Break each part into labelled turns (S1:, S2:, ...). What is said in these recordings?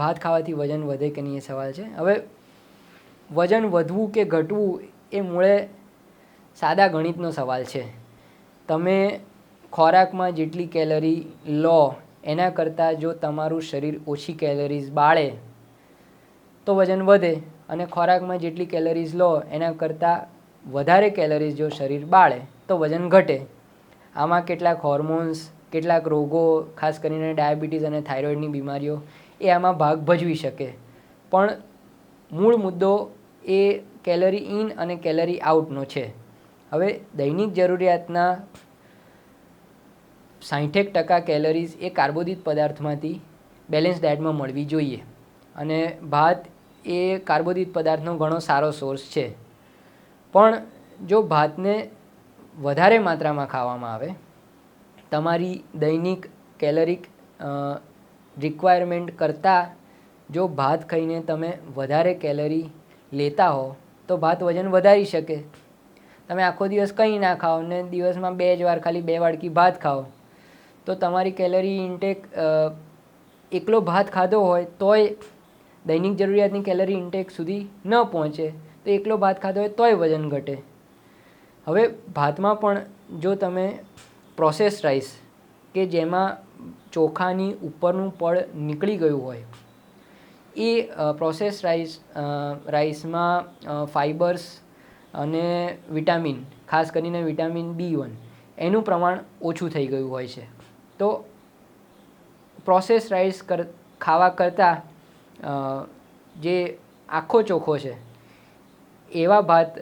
S1: ભાત ખાવાથી વજન વધે કે નહીં એ સવાલ છે. હવે, વજન વધવું કે ઘટવું એ મૂળે સાદા ગણિતનો સવાલ છે. તમે ખોરાકમાં જેટલી કેલરી લો, એના કરતાં જો તમારું શરીર ઓછી કેલરીઝ બાળે, તો વજન વધે. અને ખોરાકમાં જેટલી કેલરીઝ લો, એના કરતાં વધારે કેલરીઝ જો શરીર બાળે, તો વજન ઘટે. આમાં કેટલાક હોર્મોન્સ, કેટલાક રોગો, ખાસ કરીને ડાયાબિટીસ અને થાઇરોઇડની બીમારીઓ એ આમાં ભાગ ભજવી શકે. પણ મૂળ મુદ્દો એ કેલરી ઇન અને કેલરી આઉટનો છે. હવે દૈનિક જરૂરિયાતના સાઠેક ટકા કેલરીઝ એ કાર્બોદિત પદાર્થમાંથી બેલેન્સ ડાયટમાં મળવી જોઈએ. અને ભાત એ કાર્બોદિત પદાર્થનો ઘણો સારો સોર્સ છે. પણ જો ભાતને વધારે માત્રામાં ખાવામાં આવે, તમારી દૈનિક કેલરીક રિક્વાયરમેન્ટ કરતાં જો ભાત ખાઈને તમે વધારે કેલરી લેતા હો, તો ભાત વજન વધારી શકે. તમે આખો દિવસ કંઈ ના ખાઓ ને દિવસમાં બે જ વાર ખાલી બે વાડકી ભાત ખાઓ, તો તમારી કેલરી ઇન્ટેક એકલો ભાત ખાધો હોય તોય દૈનિક જરૂરિયાતની કેલરી ઇન્ટેક સુધી ન પહોંચે, તો એકલો ભાત ખાધો હોય તોય વજન ઘટે. હવે ભાતમાં પણ જો તમે પ્રોસેસ રાઈસ કે જેમાં ચોખાની ઉપરનું પડ નીકળી ગયું હોય. એ પ્રોસેસ રાઈસ રાઈસમાં ફાઇબર્સ અને વિટામિન ખાસ કરીને વિટામિન બી વન એનું પ્રમાણ ઓછું થઈ ગયું હોય છે. તો પ્રોસેસ રાઈસ કર, ખાવા કરતાં જે આખો ચોખ્ખો છે, એવા ભાત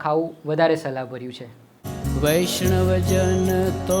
S1: ખાવું વધારે સલાહભર્યું છે.
S2: વૈષ્ણવજન તો